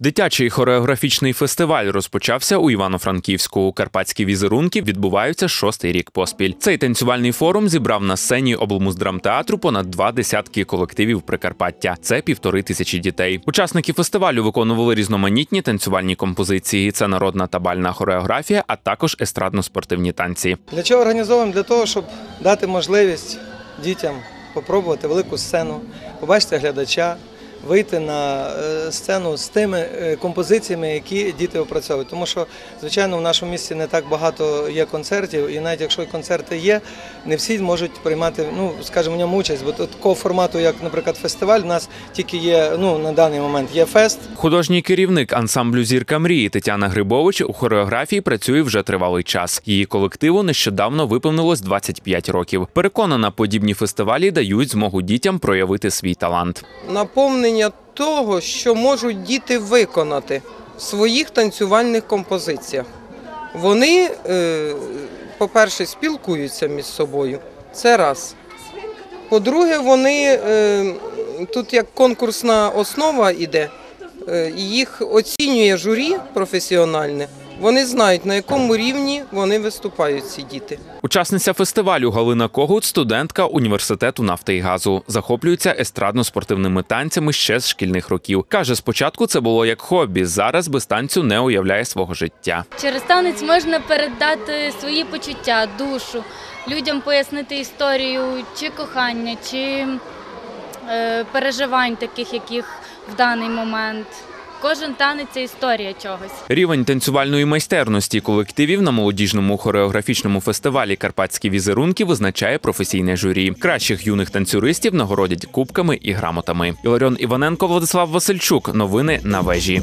Дитячий хореографічний фестиваль розпочався у Івано-Франківську. Карпатські візерунки відбуваються шостий рік поспіль. Цей танцювальний форум зібрав на сцені облмуздрамтеатру понад два десятки колективів Прикарпаття. Це півтори тисячі дітей. Учасники фестивалю виконували різноманітні танцювальні композиції. Це народна та бальна хореографія, а також естрадно-спортивні танці. Для чого організовуємо? Для того, щоб дати можливість дітям попробувати велику сцену, побачити глядача, вийти на е, сцену з тими е, композиціями, які діти опрацьовують. Тому що, звичайно, в нашому місті не так багато є концертів, і навіть якщо концерти є, не всі можуть приймати, ну скажімо, в ньому участь. Бо тут такого формату, як, наприклад, фестиваль, у нас тільки є ну на даний момент є фест. Художній керівник ансамблю Зірка мрії Тетяна Грибович у хореографії працює вже тривалий час. Її колективу нещодавно виповнилось 25 років. Переконана, подібні фестивалі дають змогу дітям проявити свій талант. наповнення того, що можуть діти виконати в своїх танцювальних композиціях. Вони, е, по-перше, спілкуються між собою. Це раз. По-друге, вони е, тут як конкурсна основа йде, е, їх оцінює журі професіональне. Вони знають, на якому рівні вони виступають, ці діти. Учасниця фестивалю Галина Когут, студентка університету нафти і газу, захоплюється естрадно-спортивними танцями ще з шкільних років. каже, спочатку це було як хобі. Зараз без танцю не уявляє свого життя. Через танець можна передати свої почуття, душу, людям пояснити історію чи кохання, чи е, переживань таких, яких в даний момент. Кожен танець це історія чогось. Рівень танцювальної майстерності колективів на молодіжному хореографічному фестивалі Карпатські візерунки визначає професійне журі. Кращих юних танцюристів нагородять кубками і грамотами. Іларіон Іваненко, Владислав Васильчук. Новини на вежі.